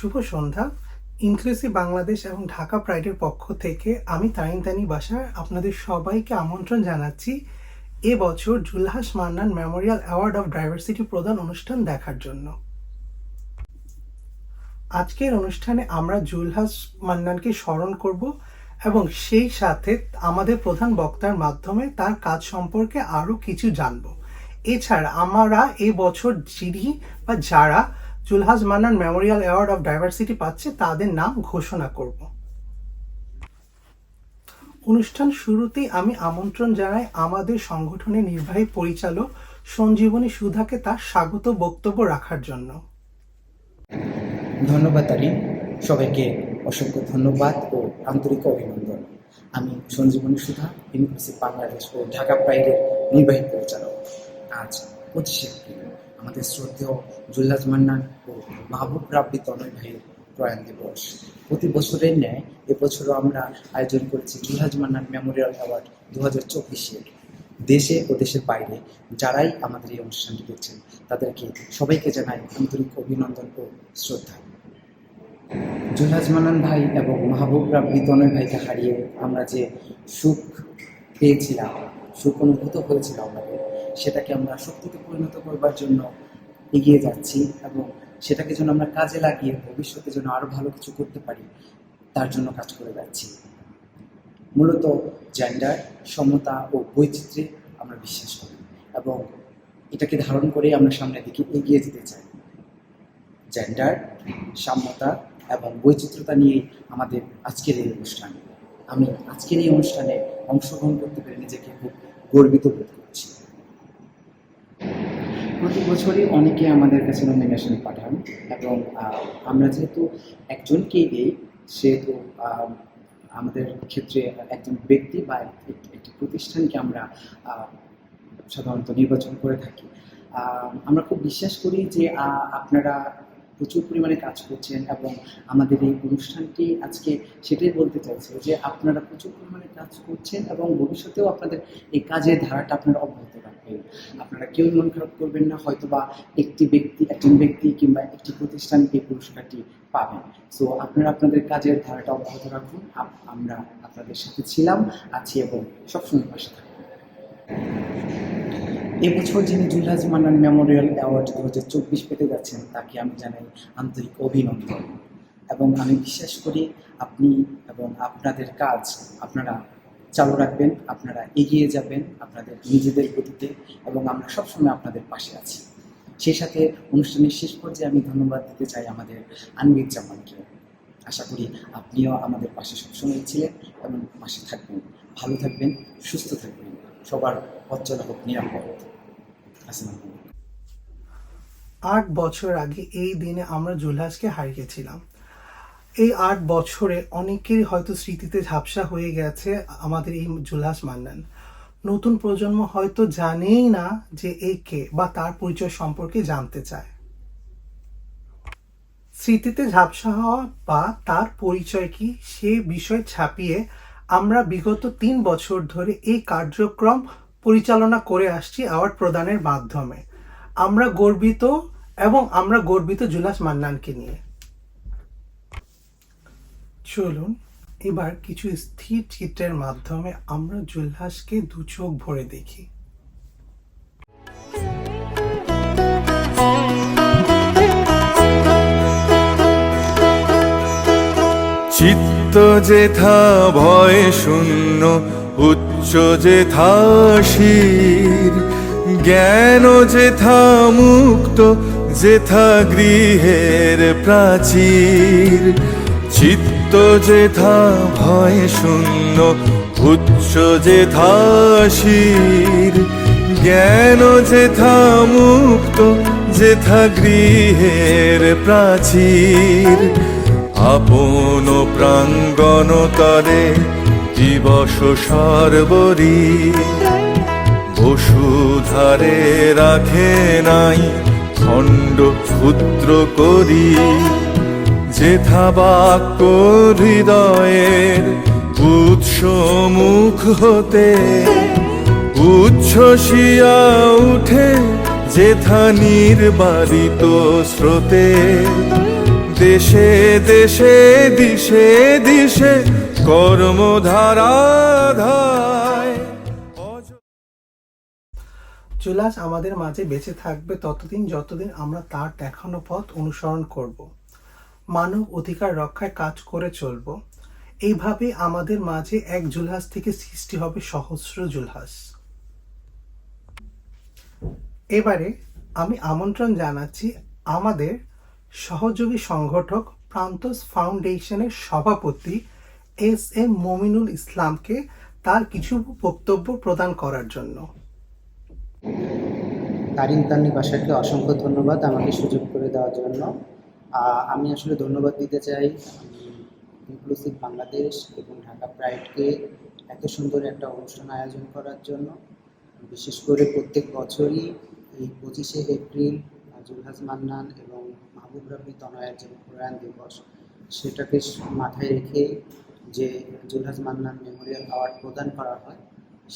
শুভ সন্ধ্যা। Inclusive Bangladesh এবং ঢাকা প্রাইডের পক্ষ থেকে আমি তাইন তানি বাসার আপনাদের সবাইকে আমন্ত্রণ জানাচ্ছি এবছর Zulhaz Mannan memorial award of diversity প্রদান অনুষ্ঠান দেখার জন্য। আজকের অনুষ্ঠানে আমরা জুলহাস মান্নানকে স্মরণ করব এবং সেই সাথে আমাদের প্রধান বক্তার মাধ্যমে তার কাজ সম্পর্কে আরও কিছু জানব। এছাড়া আমরা এই বছর যিনি বা যারা Zulhaz Mannan memorial award of diversity পাচ্ছে, তাদের নাম ঘোষণা করব। অনুষ্ঠান শুরুতেই আমি আমন্ত্রণ জানাই আমাদের সংগঠনের নির্বাহী পরিচালক সঞ্জীবনী সুধাকে তার স্বাগত বক্তব্য রাখার জন্য। ধন্যবাদ তারিন সবাইকে অসংখ্য ধন্যবাদ ও আন্তরিক অভিনন্দন। আমি সঞ্জীবনী সুধা ইউনিভার্সিটি বাংলাদেশ ও ঢাকা প্রাইডের নির্বাহী পরিচালক। আজ পঁচিশে এপ্রিল। আমাদের শ্রদ্ধেয় জুল্লাজ মান্নান ও মাহবুব রাব্বি তনয় ভাইয়ের প্রয়াণ দিবস। প্রতি বছরের ন্যায় এবছরও আমরা আয়োজন করেছি জুল্লাজ মান্নান মেমোরিয়াল অ্যাওয়ার্ড দু হাজার চব্বিশের দেশে ও দেশের বাইরে যারাই আমাদের এই অনুষ্ঠানটি দেখছেন, তাদেরকে সবাইকে জানাই আন্তরিক অভিনন্দন ও শ্রদ্ধা। জুলহাজ মানান ভাই এবং মাহবুব রাব্বি তনয় ভাইকে হারিয়ে আমরা যে সুখ পেয়েছিলাম, সুখ অনুভূত হয়েছিল আমাদের সেটাকে আমরা শক্তিতে পরিণত করবার জন্য এগিয়ে যাচ্ছি এবং সেটাকে যেন আমরা কাজে লাগিয়ে ভবিষ্যতে যেন আরও ভালো কিছু করতে পারি, তার জন্য কাজ করে যাচ্ছি। মূলত জেন্ডার সমতা ও বৈচিত্র্যে আমরা বিশ্বাস করি এবং এটাকে ধারণ করে আমরা সামনের দিকে এগিয়ে যেতে চাই। জেন্ডার সাম্যতা এবং বৈচিত্র্যতা নিয়েই আমাদের আজকের এই অনুষ্ঠান। আমি আজকের এই অনুষ্ঠানে অংশগ্রহণ করতে পেরে নিজেকে খুব গর্বিত বোধ করছি প্রতি বছরই অনেকে আমাদের কাছে নমিনেশন পাঠান এবং আমরা যেহেতু একজনকেই দিই, সেহেতু আমাদের ক্ষেত্রে একজন ব্যক্তি বা একটি প্রতিষ্ঠানকে আমরা সাধারণত নির্বাচন করে থাকি। আমরা খুব বিশ্বাস করি যে আপনারা প্রচুর পরিমাণে কাজ করছেন এবং আমাদের এই অনুষ্ঠানটি আজকে সেটাই বলতে চাইছে যে আপনারা প্রচুর পরিমাণে কাজ করছেন এবং ভবিষ্যতেও আপনাদের এই কাজের ধারাটা আপনারা অব্যাহত রাখবেন। আপনারা কেউ মন খারাপ করবেন না হয়তো বা একটি ব্যক্তি, একজন ব্যক্তি কিংবা একটি প্রতিষ্ঠান এই পুরস্কারটি পাবেন। সো আপনারা আপনাদের কাজের ধারাটা অব্যাহত রাখুন। আমরা আপনাদের সাথে ছিলাম, আছি এবং সবসময় পাশে থাকব এবছর যিনি জুলহাজ মান্নান মেমোরিয়াল অ্যাওয়ার্ড দু হাজার চব্বিশ পেতে যাচ্ছেন, তাকে আমি জানাই আন্তরিক অভিনন্দন। এবং আমি বিশ্বাস করি আপনি এবং আপনাদের কাজ আপনারা চালু রাখবেন, আপনারা এগিয়ে যাবেন আপনাদের নিজেদের গতিতে এবং আমরা সবসময় আপনাদের পাশে আছি। সেই সাথে অনুষ্ঠানের শেষ পর্যায়ে আমি ধন্যবাদ দিতে চাই আমাদের আনবির জামানকে আশা করি আপনিও আমাদের পাশে সবসময় ছিলেন এবং পাশে থাকবেন। ভালো থাকবেন, সুস্থ থাকবেন। সবার পথ হোক নিরাপদ। আট বছর আগে এই দিনে আমরা জুলহাসকে হারিয়েছিলাম। এই আট বছরে অনেকেরই হয়তো স্মৃতিতে ঝাপসা হয়ে গেছে আমাদের এই জুলহাস মান্নান। নতুন প্রজন্ম হয়তো জানেই না যে এই কে বা তার পরিচয় সম্পর্কে জানতে চায়। স্মৃতিতে ঝাপসা হওয়া বা তার পরিচয় কি সে বিষয় ছাপিয়ে আমরা বিগত তিন বছর ধরে এই কার্যক্রম পরিচালনা করে আসছি অ্যাওয়ার্ড প্রদানের মাধ্যমে। আমরা গর্বিত এবং আমরা গর্বিত জুলাস মান্নানকে নিয়ে। চলুন, এবার কিছু স্থির চিত্রের মাধ্যমে আমরা জুলহাসকে দু চোখ ভরে দেখি। চিত্ত যেথা ভয় শূন্য, উচ্চ যেথা শির জ্ঞান যেথা মুক্ত যেথা গৃহের প্রাচীর। চিত্ত যেথা ভয় শূন্য, উচ্চ যেথা শির জ্ঞান যেথা মুক্ত যেথা গৃহের প্রাচীর। আপন প্রাঙ্গণ তরে দিবস সর্বরি। বসুধারে রাখে নাই খণ্ড ক্ষুদ্র করি। যেথা বাক্য হৃদয়ের উৎস মুখ হতে উচ্ছ্বসিয়া উঠে যেথা নির্বারিত স্রোতে। দেশে দেশে দিশে দিশে জুলাস আমাদের মাঝে বেঁচে থাকবে ততদিন যতদিন আমরা তার দেখানো পথ অনুসরণ করব। মানব অধিকার রক্ষায় কাজ করে চলব। এইভাবে আমাদের মাঝে এক জুলহাস থেকে সৃষ্টি হবে সহস্র জুলহাস। এবারে আমি আমন্ত্রণ জানাচ্ছি আমাদের সহযোগী সংগঠক প্রান্তস ফাউন্ডেশনের সভাপতি এস এম মমিনুল ইসলামকে তার কিছু বক্তব্য প্রদান করার জন্য। তারিন তান্নি বাসাকে অসংখ্য ধন্যবাদ আমাকে সুযোগ করে দেওয়ার জন্য। আমি আসলে ধন্যবাদ দিতে চাই ইনক্লুসিভ বাংলাদেশ এবং ঢাকা প্রাইডকে এত সুন্দর একটা অনুষ্ঠান আয়োজন করার জন্য। বিশেষ করে প্রত্যেক বছরই এই পঁচিশে এপ্রিল জুলহাজ মান্নান এবং মাহবুব রাফি তনয়ের যে প্রয়াণ দিবস, সেটাকে মাথায় রেখে যে জুলহাজ মান্নান মেমোরিয়াল অ্যাওয়ার্ড প্রদান করা হয়,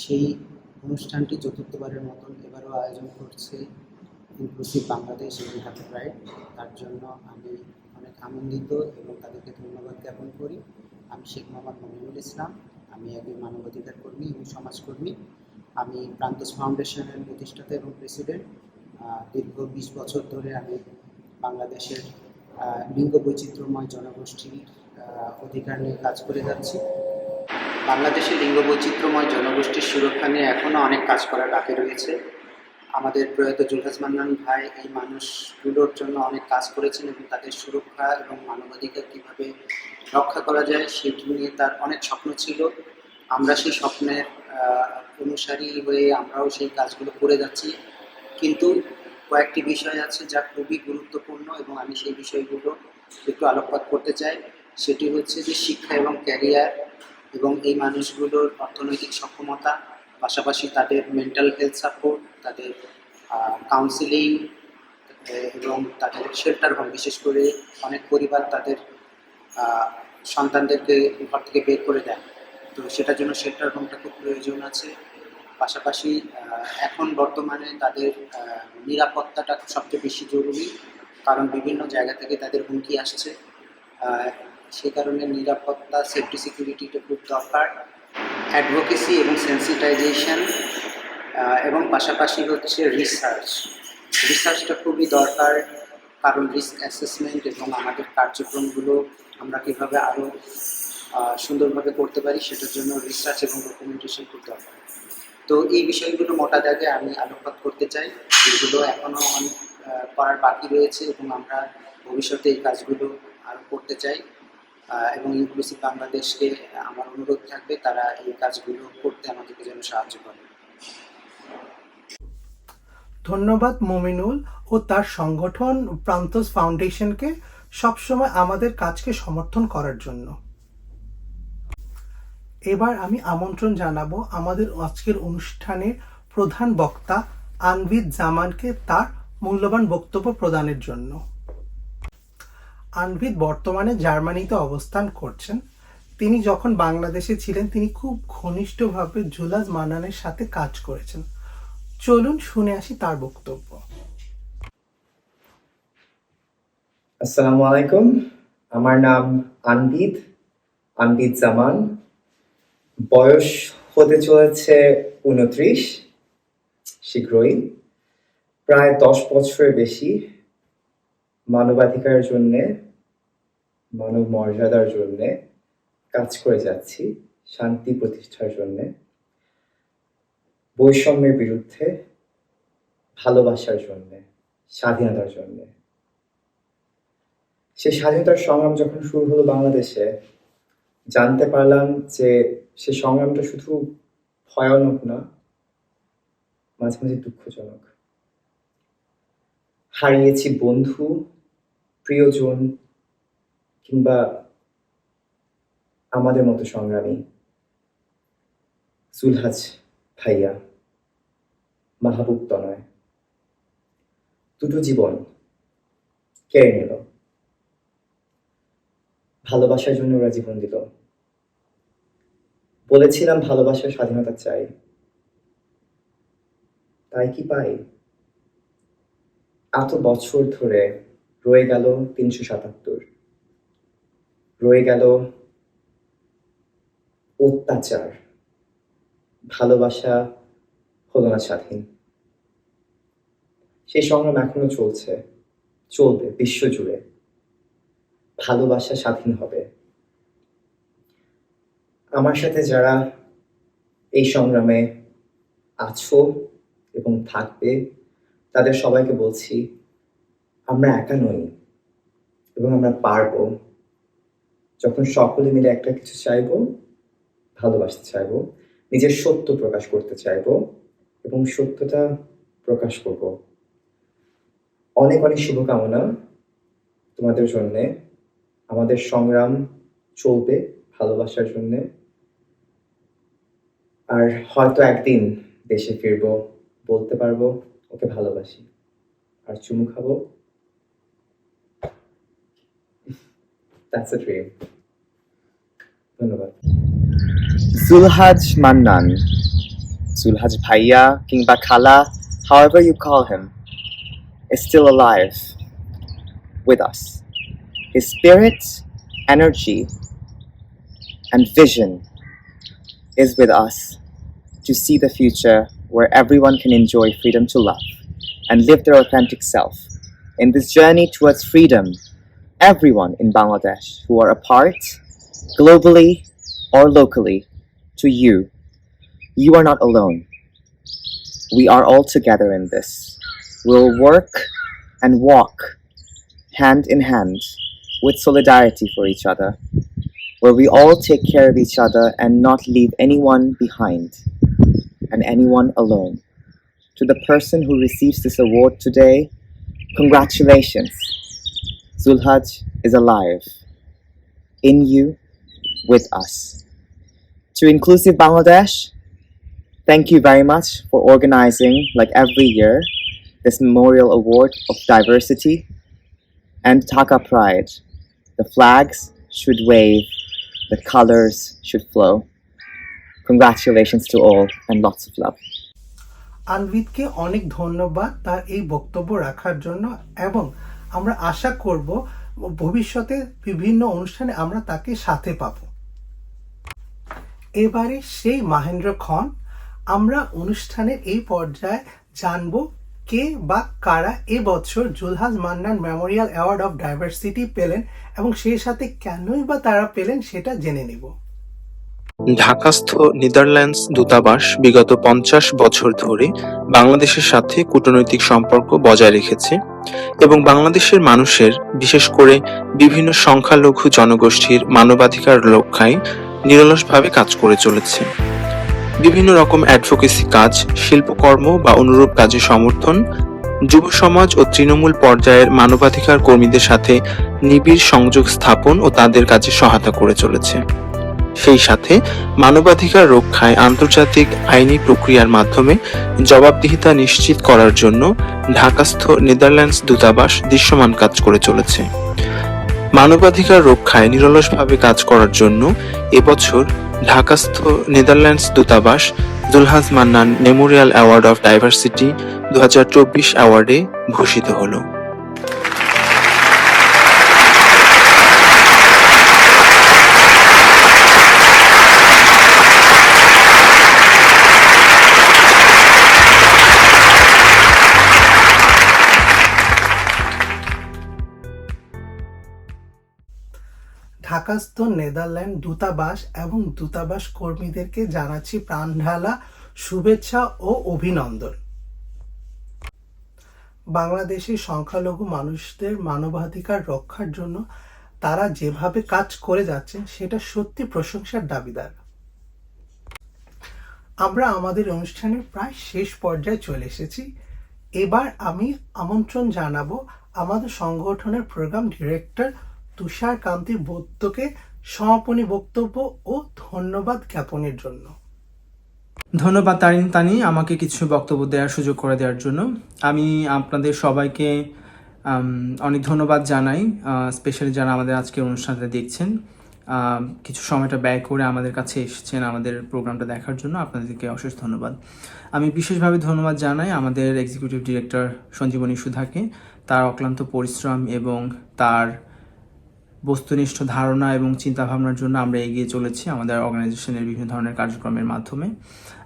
সেই অনুষ্ঠানটি চতুর্থবারের মতন এবারও আয়োজন করছে ইনক্লুসিভ বাংলাদেশ এবং ঢাকা প্রাইড তার জন্য আমি অনেক আনন্দিত এবং তাদেরকে ধন্যবাদ জ্ঞাপন করি। আমি শেখ মোহাম্মদ মমিনুল ইসলাম, আমি একজন মানবাধিকার কর্মী এবং সমাজকর্মী। আমি প্রান্তস ফাউন্ডেশনের প্রতিষ্ঠাতা এবং প্রেসিডেন্ট। দীর্ঘ বিশ বছর ধরে আমি বাংলাদেশের লিঙ্গ বৈচিত্র্যময় জনগোষ্ঠীর অধিকার নিয়ে কাজ করে যাচ্ছি। বাংলাদেশের লিঙ্গ বৈচিত্র্যময় জনগোষ্ঠীর সুরক্ষা নিয়ে এখনও অনেক কাজ করার বাকি রয়েছে। আমাদের প্রয়াত জুলহাজ মান্নান ভাই এই মানুষগুলোর জন্য অনেক কাজ করেছেন এবং তাদের সুরক্ষা এবং মানবাধিকার কীভাবে রক্ষা করা যায় সেটি নিয়ে তার অনেক স্বপ্ন ছিল। আমরা সেই স্বপ্নের অনুসারী হয়ে আমরাও সেই কাজগুলো করে যাচ্ছি। কিন্তু কয়েকটি বিষয় আছে যা খুবই গুরুত্বপূর্ণ এবং আমি সেই বিষয়গুলো একটু আলোকপাত করতে চাই। সেটি হচ্ছে যে শিক্ষা এবং ক্যারিয়ার এবং এই মানুষগুলোর অর্থনৈতিক সক্ষমতা, পাশাপাশি তাদের মেন্টাল হেলথ সাপোর্ট তাদের কাউন্সিলিং এবং তাদের শেল্টার হোম বিশেষ করে অনেক পরিবার তাদের সন্তানদেরকে ঘর থেকে বের করে দেয়। তো সেটার জন্য শেল্টার হোমটা খুব প্রয়োজন আছে। পাশাপাশি এখন বর্তমানে তাদের নিরাপত্তাটা সবচেয়ে বেশি জরুরি, কারণ বিভিন্ন জায়গা থেকে তাদের হুমকি আসছে। সেই কারণে নিরাপত্তা সেফটি সিকিউরিটিটা খুব দরকার। অ্যাডভোকেসি এবং সেন্সিটাইজেশন এবং পাশাপাশি হচ্ছে রিসার্চ রিসার্চটা খুবই দরকার, কারণ রিস্ক অ্যাসেসমেন্ট এবং আমাদের কার্যক্রমগুলো আমরা কীভাবে আরও সুন্দরভাবে করতে পারি, সেটার জন্য রিসার্চ এবং ডকুমেন্টেশন খুব দরকার। তো এই বিষয়গুলো মোটা দাগে আমি আলোকপাত করতে চাই। যেগুলো এখনও অনেক করার বাকি রয়েছে এবং আমরা ভবিষ্যতে এই কাজগুলো আরও করতে চাই। এবং ইনক্লুসিভ বাংলাদেশকে আমার অনুরোধ থাকবে তারা এই কাজগুলো করতে আমাদেরকে যেন সাহায্য করে। ধন্যবাদ মমিনুল ও তার সংগঠন প্রান্তস ফাউন্ডেশনকে সবসময় আমাদের কাজকে সমর্থন করার জন্য। এবার আমি আমন্ত্রণ জানাব আমাদের আজকের অনুষ্ঠানের প্রধান বক্তা আনভিদ জামানকে তার মূল্যবান বক্তব্য প্রদানের জন্য। আনভিদ বর্তমানে জার্মানিতে অবস্থান করছেন। তিনি যখন বাংলাদেশে ছিলেন, তিনি খুব ঘনিষ্ঠভাবে জুলাজ মানানের সাথে কাজ করেছেন। চলুন শুনে আসি তার বক্তব্য। আসসালামু আলাইকুম। আমার নাম আনবিদ আনবিদ জামান। বয়স হতে চলেছে উনত্রিশ শীঘ্রই। প্রায় দশ বছরের বেশি। মানবাধিকারের জন্যে মানব মর্যাদার জন্যে কাজ করে যাচ্ছি, শান্তি প্রতিষ্ঠার জন্যে, বৈষম্যের বিরুদ্ধে, ভালোবাসার জন্যে, স্বাধীনতার জন্যে। সেই স্বাধীনতার সংগ্রাম যখন শুরু হলো বাংলাদেশে, জানতে পারলাম যে সে সংগ্রামটা শুধু ভয়ানক না, মাঝে মাঝে দুঃখজনক। হারিয়েছি বন্ধু প্রিয়জন কিংবা আমাদের মতো সংগ্রামী জুলহাজ ভাইয়া, মাহবুব তনয়, দুটো জীবন কেড়ে নিল। ভালোবাসার জন্য ওরা জীবন দিল। বলেছিলাম ভালোবাসার স্বাধীনতা চাই। তাই কি পাই? এত বছর ধরে রয়ে গেল তিনশো সাতাত্তর। রয়ে গেল অত্যাচার। ভালোবাসা হলো না স্বাধীন। সেই সংগ্রাম এখনও চলছে। চলবে বিশ্বজুড়ে। ভালোবাসা স্বাধীন হবে। আমার সাথে যারা এই সংগ্রামে আছো এবং থাকবে, তাদের সবাইকে বলছি আমরা একা নই এবং আমরা পারব। যখন সকলে মিলে একটা কিছু চাইব, ভালোবাসতে চাইব, নিজের সত্য প্রকাশ করতে চাইব এবং সত্যটা প্রকাশ করব। অনেক অনেক শুভকামনা তোমাদের জন্যে। আমাদের সংগ্রাম চলবে ভালোবাসার জন্যে। আর হয়তো একদিন দেশে ফিরবো, বলতে পারব, ওকে ভালোবাসি। আর চুমু খাব। That's a dream. ধন্যবাদ Zulhaj Mannan, Zulhaj Bhaiya, Kingba Khala, however you call him, is still alive with us. His spirit, energy, and vision is with us to see the future where everyone can enjoy freedom to love and live their authentic self. In this journey towards freedom, everyone in Bangladesh who are apart, globally or locally, to you, you are not alone. We are all together in this. We'll work and walk hand in hand with solidarity for each other, where we all take care of each other and not leave anyone behind and anyone alone. To the person who receives this award today, congratulations. Zulhaj is alive in you, with us. To Inclusive Bangladesh, thank you very much for organizing, like every year, this Memorial Award of Diversity and Taka Pride. The flags should wave, the colors should flow. Congratulations to all and lots of love. আনভিদকে অনেক ধন্যবাদ তার এই বক্তব্য রাখার জন্য এবং আমরা আশা করব ভবিষ্যতে বিভিন্ন অনুষ্ঠানে আমরা তাকে সাথে পাব। এবারে সেই মাহেন্দ্র খন আমরা অনুষ্ঠানের এই পর্যায়ে জানব কে বা কারা এবছর Zulhaz Mannan memorial award of diversity পেলেন এবং সেই সাথে কেনই বা তারা পেলেন সেটা জেনে নেব। ঢাকাস্থ নেদারল্যান্ডস দূতাবাস বিগত পঞ্চাশ বছর ধরে বাংলাদেশের সাথে কূটনৈতিক সম্পর্ক বজায় রেখেছে এবং বাংলাদেশের মানুষের, বিশেষ করে বিভিন্ন সংখ্যালঘু জনগোষ্ঠীর মানবাধিকার রক্ষায় নিরলসভাবে কাজ করে চলেছে। বিভিন্ন রকম অ্যাডভোকেসি কাজ, শিল্পকর্ম বা অনুরূপ কাজে সমর্থন, যুব সমাজ ও তৃণমূল পর্যায়ের মানবাধিকার কর্মীদের সাথে নিবিড় সংযোগ স্থাপন ও তাদের কাজে সহায়তা করে চলেছে। সেই সাথে মানবাধিকার রক্ষায় আন্তর্জাতিক আইনি প্রক্রিয়ার মাধ্যমে জবাবদিহিতা নিশ্চিত করার জন্য ঢাকাস্থ নেদারল্যান্ডস দূতাবাস দৃশ্যমান কাজ করে চলেছে। মানবাধিকার রক্ষায় নিরলসভাবে কাজ করার জন্য এবছর ঢাকাস্থ নেদারল্যান্ডস দূতাবাস Zulhaz Mannan memorial award of diversity দু হাজার চব্বিশ অ্যাওয়ার্ডে ভূষিত হলো। ঢাকাস্থ নেদারল্যান্ড দূতাবাস এবং দূতাবাস কর্মীদেরকে জানাচ্ছি প্রাণঢালা শুভেচ্ছা ও অভিনন্দন। বাংলাদেশের সংখ্যালঘু মানুষদের মানবাধিকার রক্ষার জন্য তারা যেভাবে কাজ করে যাচ্ছেন, সেটা সত্যি প্রশংসার দাবিদার। আমরা আমাদের অনুষ্ঠানের প্রায় শেষ পর্যায়ে চলে এসেছি। এবার আমি আমন্ত্রণ জানাব আমাদের সংগঠনের প্রোগ্রাম ডিরেক্টর তুষার কান্তি বৈদ্যকে সমাপনী বক্তব্য ও ধন্যবাদ জ্ঞাপনের জন্য। ধন্যবাদ তারিন তানি আমাকে কিছু বক্তব্য দেওয়ার সুযোগ করে দেওয়ার জন্য। আমি আপনাদের সবাইকে অনেক ধন্যবাদ জানাই স্পেশালি যারা আমাদের আজকের অনুষ্ঠানটা দেখছেন। কিছু সময়টা ব্যয় করে আমাদের কাছে এসেছেন আমাদের প্রোগ্রামটা দেখার জন্য, আপনাদেরকে অশেষ ধন্যবাদ। আমি বিশেষভাবে ধন্যবাদ জানাই আমাদের এক্সিকিউটিভ ডিরেক্টর সঞ্জীবনী সুধাকে, তার অক্লান্ত পরিশ্রম এবং তার বস্তুনিষ্ঠ ধারণা এবং চিন্তাভাবনার জন্য আমরা এগিয়ে চলেছি আমাদের অর্গানাইজেশনের বিভিন্ন ধরনের কার্যক্রমের মাধ্যমে।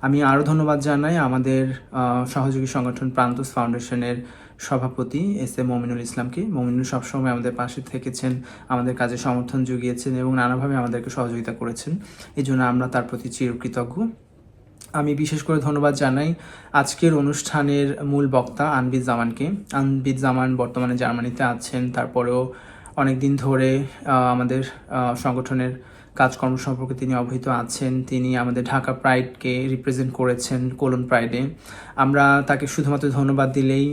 আমি আরও ধন্যবাদ জানাই আমাদের সহযোগী সংগঠন প্রান্তস ফাউন্ডেশনের সভাপতি এস এ মমিনুল ইসলামকে। মমিনুল সবসময় আমাদের পাশে থেকেছেন, আমাদের কাজে সমর্থন জুগিয়েছেন এবং নানাভাবে আমাদেরকে সহযোগিতা করেছেন। এই জন্য আমরা তার প্রতি চিরকৃতজ্ঞ। আমি বিশেষ করে ধন্যবাদ জানাই আজকের অনুষ্ঠানের মূল বক্তা আনবিদ জামানকে। আনবিদ জামান বর্তমানে জার্মানিতে আছেন, তারপরেও অনেক দিন ধরে আমাদের সংগঠনের কাজকর্ম সম্পর্কে তিনি অবহিত আছেন। তিনি আমাদের ঢাকা প্রাইডকে রিপ্রেজেন্ট করেছেন কোলন প্রাইডে। আমরা তাকে শুধুমাত্র ধন্যবাদ দিলেই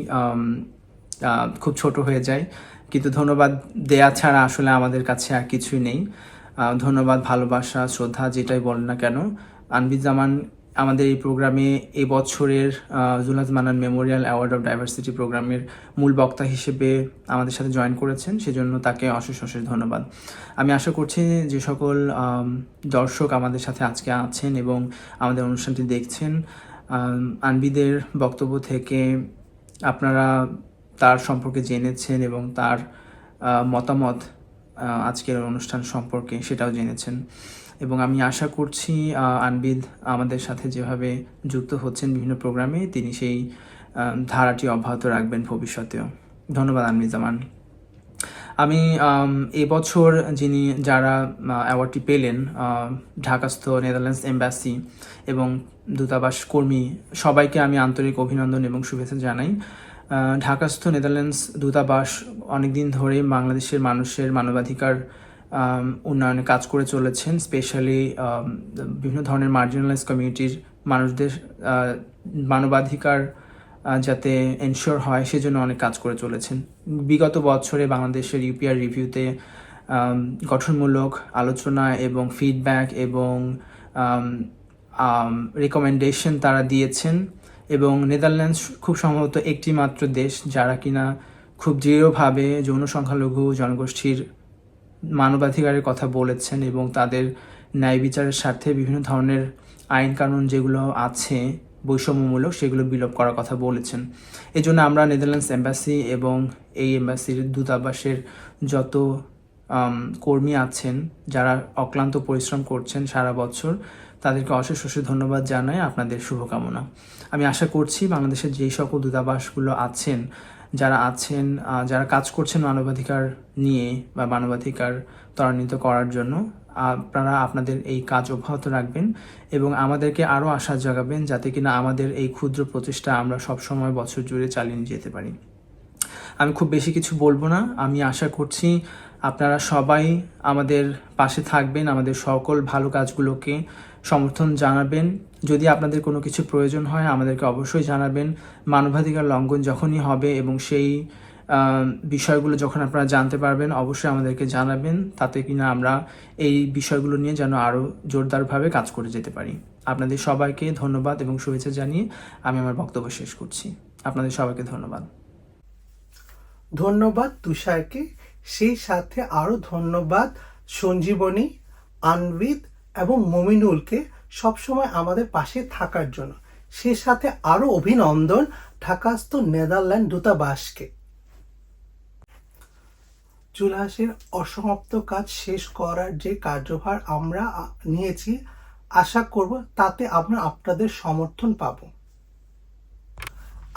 খুব ছোট হয়ে যায়। কিন্তু ধন্যবাদ দেয়া ছাড়া আসলে আমাদের কাছে আর কিছুই নেই। ধন্যবাদ, ভালোবাসা, শ্রদ্ধা, যেটাই বলেন না কেন। আনবিদ জামান আমাদের এই প্রোগ্রামে এই বছরের আহ, Manan memorial award of diversity প্রোগ্রামের মূল বক্তা হিসেবে আমাদের সাথে জয়েন করেছেন সেজন্য তাকে অশেষ অশেষ ধন্যবাদ। আমি আশা করছি যে সকল দর্শক আমাদের সাথে আজকে আছেন এবং আমাদের অনুষ্ঠানটি দেখছেন। আনবিদের বক্তব্য থেকে আপনারা তার সম্পর্কে জেনেছেন এবং তার মতামত আজকের অনুষ্ঠান সম্পর্কে সেটাও জেনেছেন। এবং আমি আশা করছি আনবিদ আমাদের সাথে যেভাবে যুক্ত হচ্ছেন বিভিন্ন প্রোগ্রামে, তিনি সেই ধারাটি অব্যাহত রাখবেন ভবিষ্যতেও। ধন্যবাদ আনবিদ জামান আমি, এবছর যিনি যারা অ্যাওয়ার্ডটি পেলেন ঢাকাস্থ নেদারল্যান্ডস এম্বাসি এবং দূতাবাস কর্মী, সবাইকে আমি আন্তরিক অভিনন্দন এবং শুভেচ্ছা জানাই। ঢাকাস্থ নেদারল্যান্ডস দূতাবাস অনেকদিন ধরে বাংলাদেশের মানুষের মানবাধিকার উন্নয়নে কাজ করে চলেছেন স্পেশালি বিভিন্ন ধরনের মার্জিনালাইজ কমিউনিটির মানুষদের মানবাধিকার যাতে এনশিওর হয় সেজন্য অনেক কাজ করে চলেছেন। বিগত বছরে বাংলাদেশের ইউপিআর রিভিউতে গঠনমূলক আলোচনা এবং ফিডব্যাক এবং রেকমেন্ডেশন তারা দিয়েছেন এবং নেদারল্যান্ডস খুব সম্ভবত একটি মাত্র দেশ যারা কিনা খুব দৃঢ়ভাবে যৌন সংখ্যালঘু জনগোষ্ঠীর মানবাধিকারের কথা বলেছেন এবং তাদের ন্যায় বিচারের স্বার্থে বিভিন্ন ধরনের আইন কানুন যেগুলো আছে, বৈষম্যমূলক, সেগুলো বিলোপ করার কথা বলেছেন। এই জন্য আমরা নেদারল্যান্ডস এম্বাসি এবং এই এম্বাসির দূতাবাসের যত কর্মী আছেন, যারা অক্লান্ত পরিশ্রম করছেন সারা বছর, তাদেরকে অশেষ অশেষ ধন্যবাদ জানাই। আপনাদের শুভকামনা। আমি আশা করছি বাংলাদেশের যেই সকল দূতাবাসগুলো আছেন যারা আছেন যারা কাজ করছেন মানবাধিকার নিয়ে বা মানবাধিকার ত্বরান্বিত করার জন্য, আপনারা আপনাদের এই কাজ অব্যাহত রাখবেন এবং আমাদেরকে আরও আশা জাগাবেন যাতে কিনা আমাদের এই ক্ষুদ্র প্রচেষ্টা আমরা সবসময় বছর জুড়ে চালিয়ে যেতে পারি। আমি খুব বেশি কিছু বলব না। আমি আশা করছি আপনারা সবাই আমাদের পাশে থাকবেন, আমাদের সকল ভালো কাজগুলোকে সমর্থন জানাবেন। যদি আপনাদের কোনো কিছু প্রয়োজন হয়, আমাদেরকে অবশ্যই জানাবেন। মানবাধিকার লঙ্ঘন যখনই হবে এবং সেই বিষয়গুলো যখন আপনারা জানতে পারবেন, অবশ্যই আমাদেরকে জানাবেন। তাতে কিনা আমরা এই বিষয়গুলো নিয়ে যেন আরও জোরদারভাবে কাজ করে যেতে পারি। আপনাদের সবাইকে ধন্যবাদ এবং শুভেচ্ছা জানিয়ে আমি আমার বক্তব্য শেষ করছি। আপনাদের সবাইকে ধন্যবাদ। ধন্যবাদ তুষারকে। সেই সাথে আরও ধন্যবাদ সঞ্জীবনী, আনবিদ এবং মমিনুলকে সবসময় আমাদের পাশে থাকার জন্য। সে সাথে আরও অভিনন্দন ঢাকাস্থ নেদারল্যান্ড দূতাবাসকে। জুলহাসের অসমাপ্ত কাজ শেষ করার যে কার্যভার আমরা নিয়েছি, আশা করব তাতে আমরা আপনাদের সমর্থন পাব।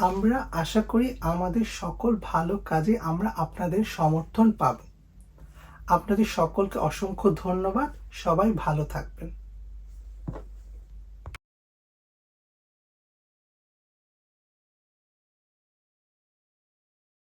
আমরা আশা করি আমাদের সকল ভালো কাজে আমরা আপনাদের সমর্থন পাব। আপনাদের সকলকে অসংখ্য ধন্যবাদ। সবাই ভালো থাকবেন।